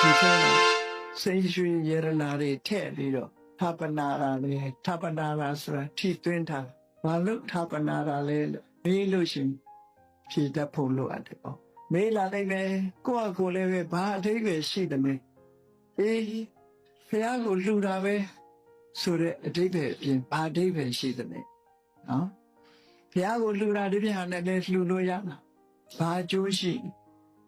ထဲမှာစိတ်ရွှေရတနာတွေထည့်ပြီးတော့ထပ်ပနာတာလေထပ်ပနာတာဆိုတာထိသွင်းထားဘာလို့ထပ်ပနာတာလဲလို့မေးလို့ရှိရင်ဖြေတတ်ဖို့လိုအပ်တယ်ပေါ့မေးလာလိုက်မယ်ကိုယ့်အကိုလည်းပဲဘာအသေးပဲရှိတယ်မေအေးဖះကိုလှူတာပဲဆိုတဲ့အတိတ်ပဲအပြင်ဘာအတိတ်ပဲရှိတယ်မေနော်ဖះကိုလှူတာဒီပြန်နဲ့လည်းလှူလို့ရလားဘာအကျိုးရှိလဲ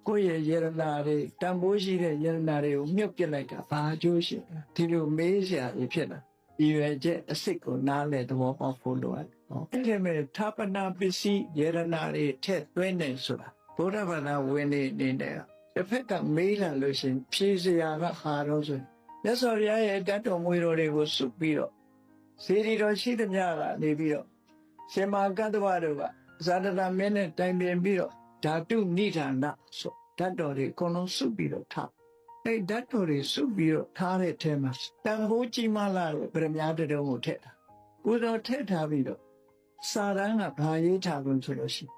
ကိုယ့်ရဲ့ယရနာတွေတန်ဖိုးရှိတဲ့ယရနာတွေကိုမြုပ်ပစ်လိုက်တာဘာအကျိုးရှိလဲဒီလိုမေးစရာကြီးဖြစ်လာဒီရွယ်ချက်အစစ်ကိုနားလဲသဘောပေါက်ဖို့လိုအပ်တယ်ဟောအဲ့ဒီမဲ့ဌာပနာပစ္စည်းယရနာတွေထက်သွင်းနေဆိုတာဘုရားဘာသာဝင်နေနေတဲ့တစ်ဖက်ကမေးလာလို့ရှရင်ဖြေစရာကဟာတော့ဆိုရင်မြတ်စွာဘုရားရဲ့တတ်တော်မွေတော်တွေကိုစုပြီးတော့စေတီတော်ရှိသမျှကနေပြီးတော့ရှင်မာကတ္တဝတို့ကဇာတနာမင်းနဲ့တိုင်ပင်ပြီးတော့ ဓာတုနိဒာနဆိုဓာတ်တော်တွေအကုန်လုံးစုပြီးတော့ထားအဲ့ဓာတ်တော်တွေစုပြီးတော့ထားတဲ့အထဲမှာတန်ဖိုးကြီးမားလာတဲ့ဗရမ ्या တတုံးကိုထည့်တာကိုယ်တော်ထည့်ထားပြီးတော့စာရန်ကဘာရေးထားလို့ဆိုလို့ရှိရင်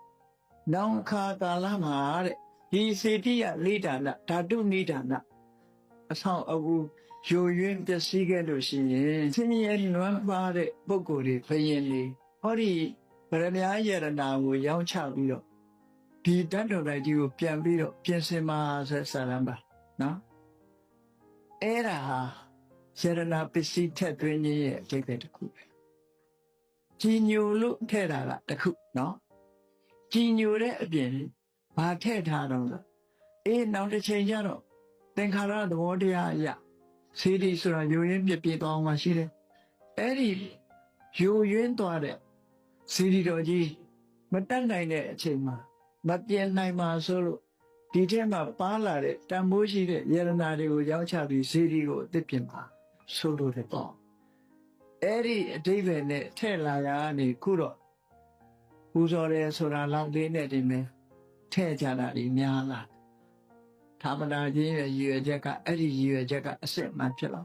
နောင်ခါကာလမှာတဲ့ဒီစေတိယလိဒါနဓာတုနိဒာနအဆောင်အကူယိုယွင်းပျက်စီးခဲ့လို့ရှိရင်ဆင်းရဲလွမ်းပါတဲ့ပုဂ္ဂိုလ်တွေဘယင်တွေဟောဒီဗရမ ्या ယရနာကိုရောင်းချပြီးတော့ ဒီတတ်တော်လိုက်ကြီးကိုပြန်ပြီးတော့ပြင်ဆင်ပါဆိုဆရာပါနော်အဲ့ဒါဟာယရနာပစ္စည်းထက်သွင်းခြင်းရဲ့အကျိတ်တဲ့တစ်ခုပဲကြီးညိုလို့ထည့်တာကတစ်ခုနော်ကြီးညိုတဲ့အပြင်ဘာထည့်ထားတော့လဲအေးနောက်တစ်ချိန်ကျတော့သင်္ခါရသဘောတရားအရာစေတီဆိုတာယိုရင်းပြပြသွားအောင်မှရှိတယ်အဲ့ဒီယိုရင်းသွားတဲ့စေတီတော်ကြီးမတက်နိုင်တဲ့အချိန်မှာ မပြင်းနိုင်ပါဆိုလို့ဒီထဲမှာပါလာတဲ့တန်ဖိုးရှိတဲ့ယရနာတွေကိုရောက်ချပြီးဇေဒီကိုအသစ်ပြင်ပါဆိုလို့တဲ့ပေါ့အဲ့ဒီအတိဘယ်နဲ့ထဲ့လာရကနေခုတော့ပူဇော်တယ်ဆိုတာလောက်သေးနဲ့ဒီမဲ့ထဲ့ကြတာဒီများလာသာမဏေကြီးရဲ့ရည်ရွယ်ချက်ကအဲ့ဒီရည်ရွယ်ချက်ကအစစ်အမှန်ဖြစ်လာ